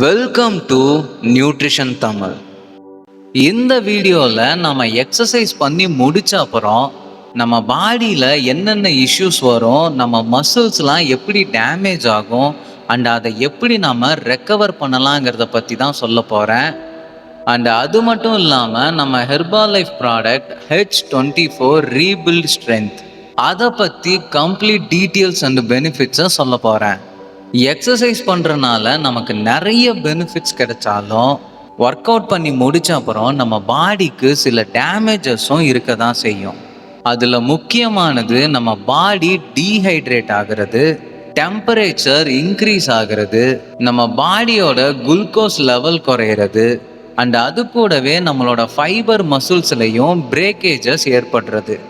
Welcome to nutrition Tamil இந்த வீடியோவில் நம்ம எக்ஸசைஸ் பண்ணி முடித்த அப்புறம் நம்ம பாடியில் என்னென்ன இஷ்யூஸ் வரும் நம்ம மசில்ஸ்லாம் எப்படி டேமேஜ் ஆகும் அண்ட் அதை எப்படி நம்ம ரெக்கவர் பண்ணலாங்கிறத பற்றி தான் சொல்ல போகிறேன் அண்ட் அது மட்டும் இல்லாமல் நம்ம Herbalife product H twenty four rebuild strength அதை பற்றி கம்ப்ளீட் டீட்டெயில்ஸ் அண்ட் பெனிஃபிட்ஸை சொல்ல போகிறேன் எக்ஸசைஸ் பண்ணுறனால நமக்கு நிறைய பெனிஃபிட்ஸ் கிடைச்சாலும் ஒர்க் அவுட் பண்ணி முடித்த அப்புறம் நம்ம பாடிக்கு சில டேமேஜஸும் இருக்க தான் செய்யும். அதில் முக்கியமானது நம்ம பாடி டீஹைட்ரேட் ஆகிறது டெம்பரேச்சர் இன்க்ரீஸ் ஆகிறது நம்ம பாடியோட குளுக்கோஸ் லெவல் குறையிறது அண்ட் அது கூடவே நம்மளோட ஃபைபர் மசில்ஸ்லையும் பிரேக்கேஜஸ் ஏற்படுறது.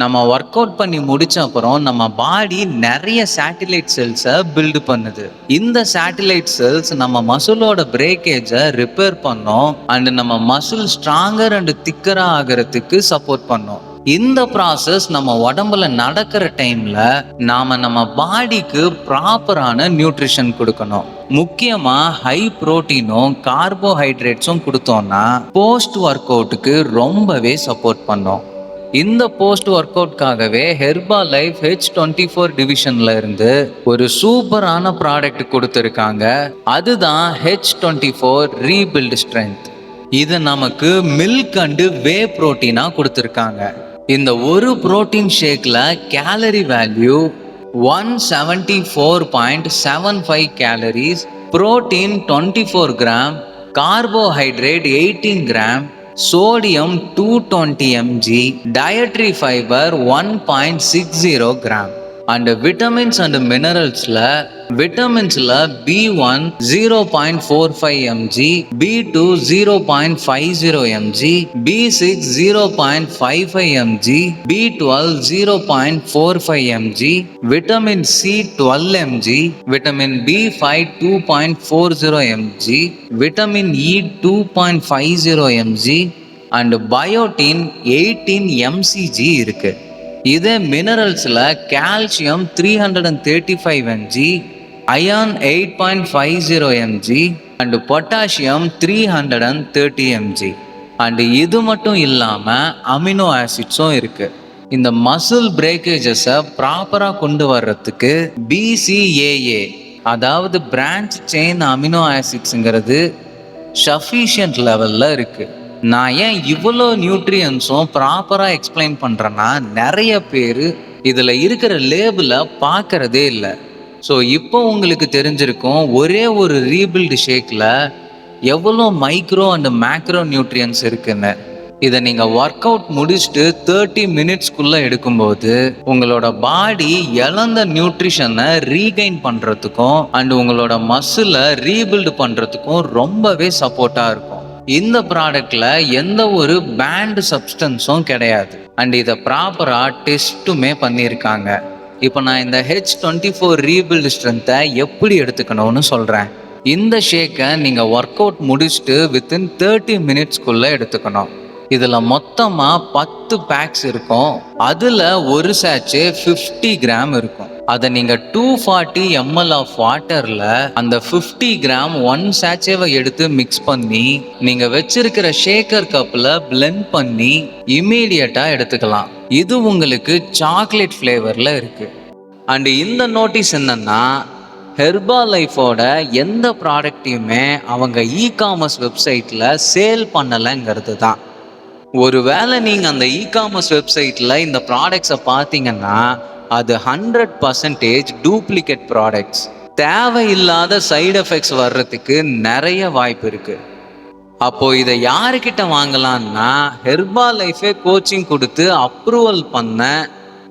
நம்ம ஒர்க் அவுட் பண்ணி முடிச்ச அப்புறம் நம்ம பாடி நிறைய சேட்டிலைட் செல்ஸை பில்டு பண்ணுது. இந்த சேட்டிலைட் செல்ஸ் நம்ம மசிலோட பிரேக்கேஜை ரிப்பேர் பண்ணோம். அண்ட் நம்ம மசில் ஸ்ட்ராங்கர் அண்ட் திக்கரா ஆகிறதுக்கு சப்போர்ட் பண்ணோம். இந்த ப்ராசஸ் நம்ம உடம்புல நடக்கிற டைம்ல நாம நம்ம பாடிக்கு ப்ராப்பரான நியூட்ரிஷன் கொடுக்கணும். முக்கியமா ஹை புரோட்டீனும் கார்போஹைட்ரேட்ஸும் கொடுத்தோம்னா போஸ்ட் ஒர்க் அவுட்டுக்கு ரொம்பவே சப்போர்ட் பண்ணோம். இந்த போஸ்ட் ஒர்க் அவுட்காகவே Herbalife H twenty four டிவிஷன்ல இருந்து ஒரு சூப்பரான ப்ராடக்ட் கொடுத்துருக்காங்க. அதுதான் H twenty four rebuild strength இது நமக்கு மில்க் அண்டு வே ப்ரோட்டீனாக கொடுத்துருக்காங்க. இந்த ஒரு protein ஷேக்கில் calorie value one seventy four point seven five calories protein twenty four gram carbohydrate eighteen gram sodium two twenty MG dietary fibre one point six zero gram and vitamins and மினரல்ஸில் விட்டமின்ஸில் B one zero point four five MG B two zero point five zero MG B six zero point five five MG B twelve zero point four five MG vitamin C twelve MG vitamin B five two point four zero MG vitamin E two point five zero MG and biotin eighteen MCG இருக்குது இதே மினரல்ஸில் calcium three hundred and thirty five MG iron eight point five zero MG and potassium three hundred and thirty MG and இது மட்டும் இல்லாமல் amino ஆசிட்ஸும் இருக்குது இந்த muscle பிரேக்கேஜஸை ப்ராப்பராக கொண்டு வர்றதுக்கு பிசிஏஏ அதாவது பிரான்ச் செயின் அமினோ ஆசிட்ஸுங்கிறது சஃபிஷியன்ட் லெவலில் இருக்குது நான் ஏன் இவ்வளோ நியூட்ரியன்ஸும் ப்ராப்பராக எக்ஸ்பிளைன் பண்ணுறேன்னா நிறைய பேர் இதில் இருக்கிற லேபிளை பார்க்கறதே இல்லை. ஸோ இப்போ உங்களுக்கு தெரிஞ்சிருக்கும் ஒரே ஒரு ரீபில்டு ஷேக்கில் எவ்வளோ மைக்ரோ அண்ட் மேக்ரோ நியூட்ரியன்ஸ் இருக்குன்னு. இதை நீங்கள் ஒர்க் அவுட் முடிச்சுட்டு தேர்ட்டி மினிட்ஸ்க்குள்ளே எடுக்கும்போது உங்களோட பாடி இழந்த நியூட்ரிஷனை ரீகெயின் பண்ணுறதுக்கும் அண்ட் உங்களோட மசிலை ரீபில்டு பண்ணுறதுக்கும் ரொம்பவே சப்போர்ட்டாக இருக்கும். இந்த ப்ராடக்ட்ல எந்த ஒரு பேண்ட் சப்ஸ்டன்ஸும் கிடையாது. அண்ட் இதை ப்ராப்பராக டெஸ்ட்டுமே பண்ணியிருக்காங்க. இப்போ நான் இந்த ஹெச் டுவெண்ட்டி ஃபோர் ரீபில்டு ஸ்ட்ரென்த்தை எப்படி எடுத்துக்கணும்னு சொல்கிறேன் இந்த ஷேக்கை நீங்கள் ஒர்க் அவுட் முடிச்சுட்டு வித்தின் தேர்ட்டி மினிட்ஸ்க்குள்ளே எடுத்துக்கணும். இதில் மொத்தமாக பத்து பேக்ஸ் இருக்கும். அதில் ஒரு சேச்சு ஃபிஃப்டி கிராம் இருக்கும். அதை நீங்கள் டூ ஃபார்ட்டி எம்எல் ஆஃப் வாட்டரில் அந்த ஃபிஃப்டி கிராம் ஒன் சேச்சேவை எடுத்து மிக்ஸ் பண்ணி நீங்கள் வச்சிருக்கிற ஷேக்கர் கப்பில் பிளெண்ட் பண்ணி இமீடியட்டாக எடுத்துக்கலாம். இது உங்களுக்கு சாக்லேட் ஃப்ளேவரில் இருக்குது அண்டு இந்த நோட்டீஸ் என்னென்னா ஹெர்பா லைஃபோட எந்த ப்ராடக்டையுமே அவங்க இ காமர்ஸ் வெப்சைட்டில் சேல் பண்ணலைங்கிறது தான். ஒருவேளை நீங்கள் அந்த இ காமர்ஸ் வெப்சைட்டில் இந்த ப்ராடக்ட்ஸை பார்த்தீங்கன்னா அது ஹண்ட்ரட் பர்சன்டேஜ் டூப்ளிகேட் ப்ராடக்ட்ஸ் தேவையில்லாத சைடு எஃபெக்ட்ஸ் வர்றதுக்கு நிறைய வாய்ப்பு இருக்குது அப்போ இதை யாருக்கிட்ட வாங்கலாம்னா ஹெர்பா லைஃபே கோச்சிங் கொடுத்து அப்ரூவல் பண்ண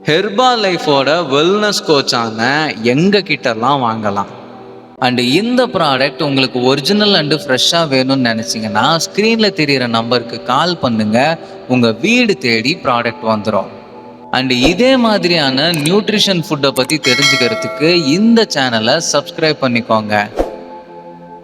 ஹெர்பா லைஃபோட வெல்னஸ் கோச்சான எங்க கிட்டலாம் வாங்கலாம். அண்டு இந்த ப்ராடக்ட் உங்களுக்கு ஒரிஜினல் அண்டு ஃப்ரெஷ்ஷாக வேணும்னு நினச்சிங்கன்னா ஸ்க்ரீனில் தெரிகிற நம்பருக்கு கால் பண்ணுங்கள் உங்கள் வீடு தேடி ப்ராடக்ட் வந்துடும் அண்டு இதே மாதிரியான நியூட்ரிஷன் ஃபுட்டை பற்றி தெரிஞ்சுக்கிறதுக்கு இந்த சேனலை சப்ஸ்கிரைப் பண்ணிக்கோங்க.